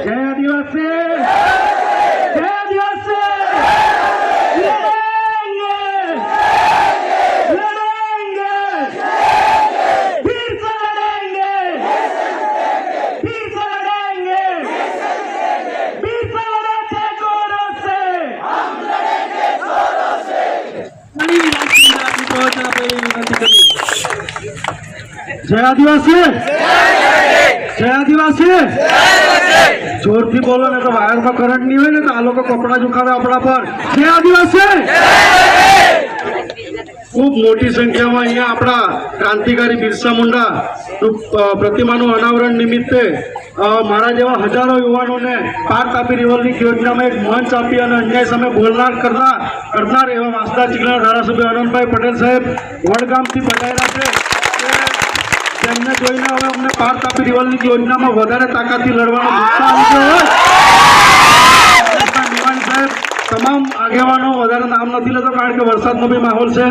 જય આદિવાસી જય આદિવાસી લડેંગે લડેંગે જય આદિવાસી! જોરથી બોલો ને તો વાયર વાયરમાં કરંટ નહીં હોય ને તો આ લોકો કપડા ચુકાવે આપણા પર. જય આદિવાસી! ખૂબ મોટી સંખ્યામાં અહીંયા આપણા ક્રાંતિકારી બિરસા મુંડા પ્રતિમાનું અનાવરણ નિમિત્તે મારા જેવા હજારો યુવાનોને પાક આપી રિવોલ્વિંગ યોજનામાં એક મંચ આપી અને અન્યાય સામે બોલનાર કરનાર કરનાર એવા વાંસદા ચીકણા ધારાસભ્ય આનંદભાઈ પટેલ સાહેબ વડગામથી પધાર્યા છે. તેમને જોઈને હવે અમને પાક કાપી રિવોલ્વિંગ યોજનામાં વધારે તાકાતથી લડવાનો સાહેબ, તમામ આગેવાનો વધારે નામ નથી લેતો કારણ કે વરસાદનો બી માહોલ છે.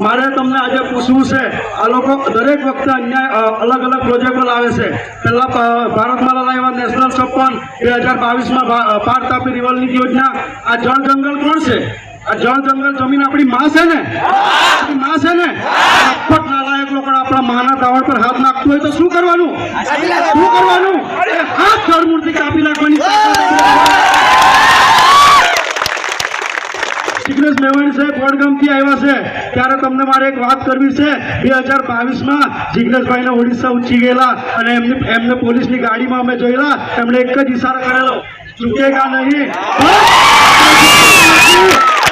મારે તમને આજે પૂછવું છે, આ લોકો દરેક વખતે અન્યાય અલગ અલગ પ્રોજેક્ટો લાવે છે. પહેલાં ભારતમાં ભારતમાલા લાવ્યા નેશનલ છપ્પન બે હજાર બાવીસમાં પાર તાપી રિવલની યોજના. આ જળ જંગલ કોણ છે? આ જળ જંગલ જમીન આપણી માં છે ને? આપણી માં છે ને? લગભગ નાલાયક લોકો આપણા માના દાવણ પર હાથ નાખતું હોય તો શું કરવાનું? શું કરવાનું? હાથ જળમૂળથી કાપી નાખવાની વડગામથી આવ્યા છે. ત્યારે તમને મારે એક વાત કરવી છે. બે હજાર બાવીસમાં જિગ્નેશભાઈને ઓડિશા ઉચી ગયેલા અને એમને એમને પોલીસની ગાડીમાં અમે જોયેલા. એમણે એક જ ઇશારો કરેલો. ચૂકેગા નહીં.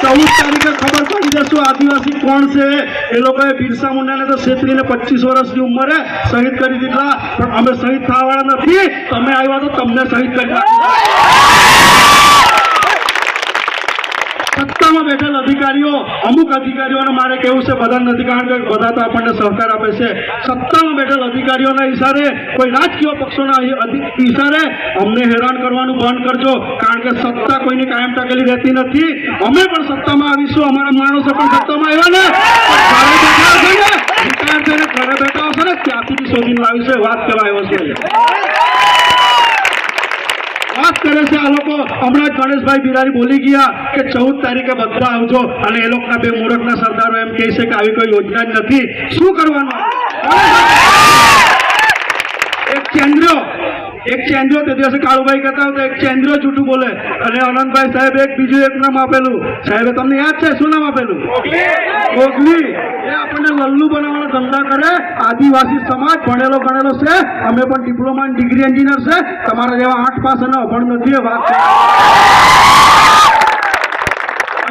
ચૌદ તારીખે ખબર પડી જશું આદિવાસી કોણ છે? એ લોકોએ બિરસા મુંડાને તો છેતરીને પચીસ વર્ષની ઉંમરે શહીદ કરી દીધા. પણ અમે શહીદ થવાવાળા નથી. તમે આવ્યા તો તમને શહીદ કરી સત્તામાં બેઠેલ અધિકારીઓ, અમુક અધિકારીઓને મારે કેવું છે, બધા નથી, કારણ કે બધા તો આપણને સહકાર આપે છે. સત્તામાં બેઠેલ અધિકારીઓના ઈશારે, કોઈ રાજકીય પક્ષોના ઈશારે, અમને હેરાન કરવાનું બંધ કરજો, કારણ કે સત્તા કોઈને કાયમ ટકેલી રહેતી નથી. અમે પણ સત્તામાં આવીશું, અમારા માણસો પણ સત્તામાં આવ્યા ને. ત્યાંથી શોધીને લાવીશું વાત કહેવા આવ્યો છે વાત કરે છે આ લોકો. હમણાં જ ગણેશભાઈ બિરારી બોલી ગયા કે ચૌદ તારીખે બધા આવજો અને એ લોકોના બે મૂર્ખના સરદારો એમ કહે છે કે આવી કોઈ યોજના જ નથી. શું કરવાનું? એક ચેન્દ્રો એક ચેન્દ્રો તે દિવસે કાળુભાઈ કહેતા હતા એક ચેન્દ્રો જૂઠું બોલે. અને અનંતભાઈ સાહેબ એક બીજું એક નામ આપેલું. સાહેબે તમને યાદ છે? શું નામ આપેલું? ઓગલી. એ આપણને લલ્લુ બનાવવાનો ધંધા કરે. આદિવાસી સમાજ ભણેલો ગણેલો છે. અમે પણ ડિપ્લોમા ડિગ્રી એન્જિનિયર છે. તમારા જેવા આઠ પાસ અને અભણ નથી વાત છે.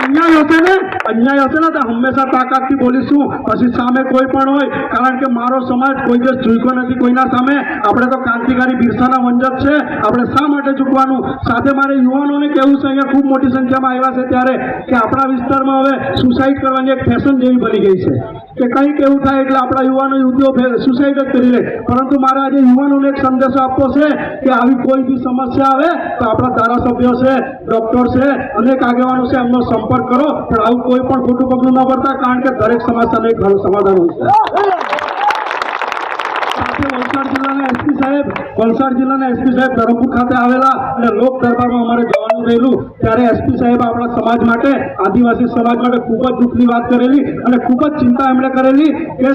અન્યાય હશે ને અન્યાય હશે ને, તો હંમેશા તાકાતથી બોલીશું. પછી સામે કોઈ પણ હોય, કારણ કે મારો સમાજ કોઈ દિવસ ઝૂક્યો નથી, કોઈના સામે. આપણે તો ક્રાંતિકારી બિરસાના વંજક છે. આપણે શા માટે ઝૂકવાનું? સાથે મારે યુવાનોને કહેવું છે, અહીંયા ખૂબ મોટી સંખ્યામાં આવ્યા છે ત્યારે, કે આપણા વિસ્તારમાં હવે સુસાઇડ કરવાની એક ફેશન જેવી બની ગઈ છે. કે કંઈક એવું થાય એટલે આપણા યુવાનો યુદ્ધો સુસાઇડ જ કરી લે. પરંતુ મારે આજે યુવાનોને એક સંદેશો આપવો છે, કે આવી કોઈ બી સમસ્યા આવે, તો આપણા ધારાસભ્યો છે ડોક્ટર છે, અનેક આગેવાનો છે, એમનો સંપર્ક કરો. પણ આવું કોઈ પણ ખોટું પગલું ના ભરતા, કારણ કે દરેક સમસ્યાનું એક ઘણું સમાધાન હોય છે. વલસાડ જિલ્લાના એસપી સાહેબ, વલસાડ જિલ્લાના એસપી સાહેબ ધરમપુર ખાતે આવેલા અને લોક દરબારમાં અમારે જવાનું રહેલું. ત્યારે એસપી સાહેબ આપણા સમાજ માટે, આદિવાસી સમાજ માટે ખૂબ જ દુઃખની વાત કરેલી અને ખૂબ જ ચિંતા એમણે કરેલી કે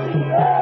Yeah.